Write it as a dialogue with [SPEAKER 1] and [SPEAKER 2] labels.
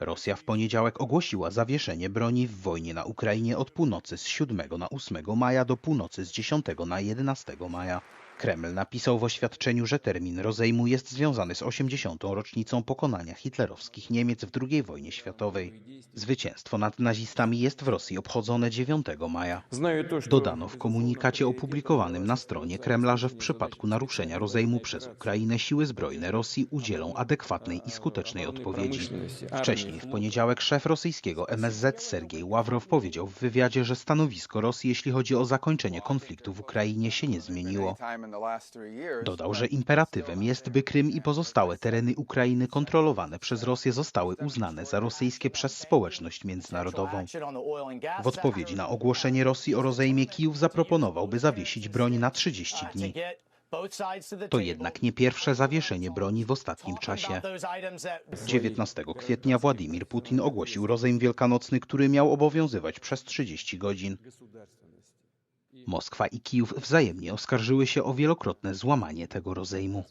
[SPEAKER 1] Rosja w poniedziałek ogłosiła zawieszenie broni w wojnie na Ukrainie od północy z 7 na 8 maja do północy z 10 na 11 maja. Kreml napisał w oświadczeniu, że termin rozejmu jest związany z 80. rocznicą pokonania hitlerowskich Niemiec w II wojnie światowej. Zwycięstwo nad nazistami jest w Rosji obchodzone 9 maja. Dodano w komunikacie opublikowanym na stronie Kremla, że w przypadku naruszenia rozejmu przez Ukrainę siły zbrojne Rosji udzielą adekwatnej i skutecznej odpowiedzi. Wcześniej w poniedziałek szef rosyjskiego MSZ Sergiej Ławrow powiedział w wywiadzie, że stanowisko Rosji, jeśli chodzi o zakończenie konfliktu w Ukrainie, się nie zmieniło. Dodał, że imperatywem jest, by Krym i pozostałe tereny Ukrainy kontrolowane przez Rosję zostały uznane za rosyjskie przez społeczność międzynarodową. W odpowiedzi na ogłoszenie Rosji o rozejmie Kijów zaproponował, by zawiesić broń na 30 dni. To jednak nie pierwsze zawieszenie broni w ostatnim czasie. 19 kwietnia Władimir Putin ogłosił rozejm wielkanocny, który miał obowiązywać przez 30 godzin. Moskwa i Kijów wzajemnie oskarżyły się o wielokrotne złamanie tego rozejmu.